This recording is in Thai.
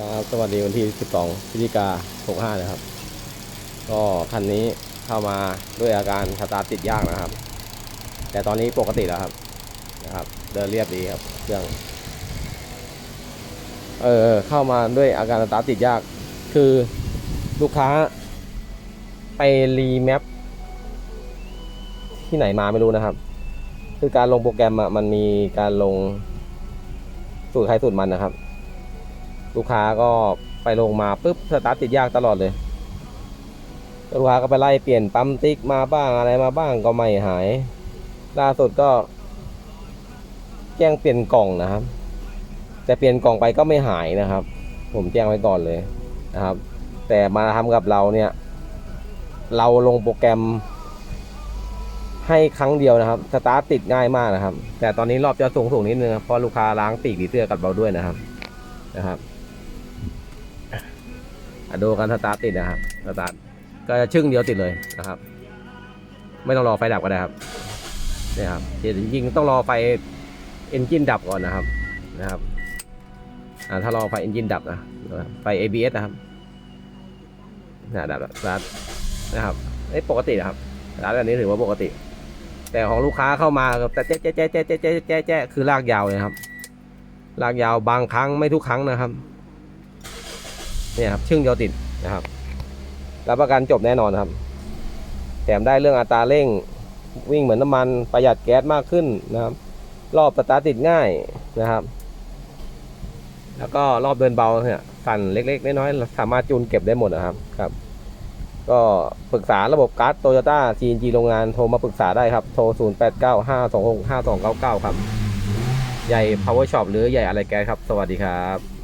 ครับสวัสดีวันที่ 12พฤศจิกา65 นะครับ ก็คันนี้เข้ามาด้วยอาการสตาร์ทติดยากนะครับ แต่ตอนนี้ปกติแล้วครับนะครับ เดินเรียบดีครับเครื่องเออเข้ามาด้วยอาการสตาร์ทติดยาก คือลูกค้า ไปรีแมปที่ไหนมาไม่รู้นะครับ คือการลงโปรแกรมอะมันมีการลงสูตรใครสูตรมันนะครับ ลูกค้าก็ไปลงมาปุ๊บสตาร์ทติดยากตลอดเลย ลูกค้าก็ไปไล่เปลี่ยนปั๊มติ๊กมาบ้างอะไรมาบ้างก็ไม่หาย ล่าสุดก็แจ้งเปลี่ยนกล่องนะครับ แต่เปลี่ยนกล่องไปก็ไม่หายนะครับ ผมแจ้งไว้ก่อนเลยนะครับ แต่มาทำกับเราเนี่ย เราลงโปรแกรมให้ครั้งเดียวนะครับ สตาร์ทติดง่ายมากนะครับ แต่ตอนนี้รอบจะสูงสูงนิดนึงเพราะลูกค้าล้างปีกผีเสื้อกับเราด้วยนะครับนะครับ ดูกันสตาร์ทติดนะครับสตาร์ทก็จะชึ่งเดียวติดเลยนะครับ ไม่ต้องรอไฟดับก็ได้ครับนี่ครับจริงๆต้องรอไฟเอนจินดับก่อนนะครับนะครับถ้ารอไฟเอนจินดับนะไฟ ABS นะครับนะดับสตาร์ทนะครับนี่ปกตินะครับร้านแบบนี้ถือว่าปกติ แต่ของลูกค้าเข้ามาแต่แจ๊ะแจ๊ะแจ๊ะแจ๊ะแจ๊ะแจ๊ะคือลากยาวเลยครับ ลากยาวบางครั้งไม่ทุกครั้งนะครับ เนี่ยครับชึ่งเดียวติดนะครับรับประกันจบแน่นอนครับ แถมได้เรื่องอัตราเร่งวิ่งเหมือนน้ำมันประหยัดแก๊สมากขึ้นนะครับ รอบสตาร์ติดง่ายนะครับ แล้วก็รอบเดินเบาเนี่ยสั่นเล็กๆน้อยๆสามารถจูนเก็บได้หมดนะครับครับ ก็ปรึกษาระบบการ์ดโตโยต้า GNG โรงงานโทรมาปรึกษาได้ครับ โทร 0 8 9 5 2 6 5 2 9 9 ครับ ใหญ่ Power Shop หรือใหญ่อะไรแกสครับ สวัสดีครับ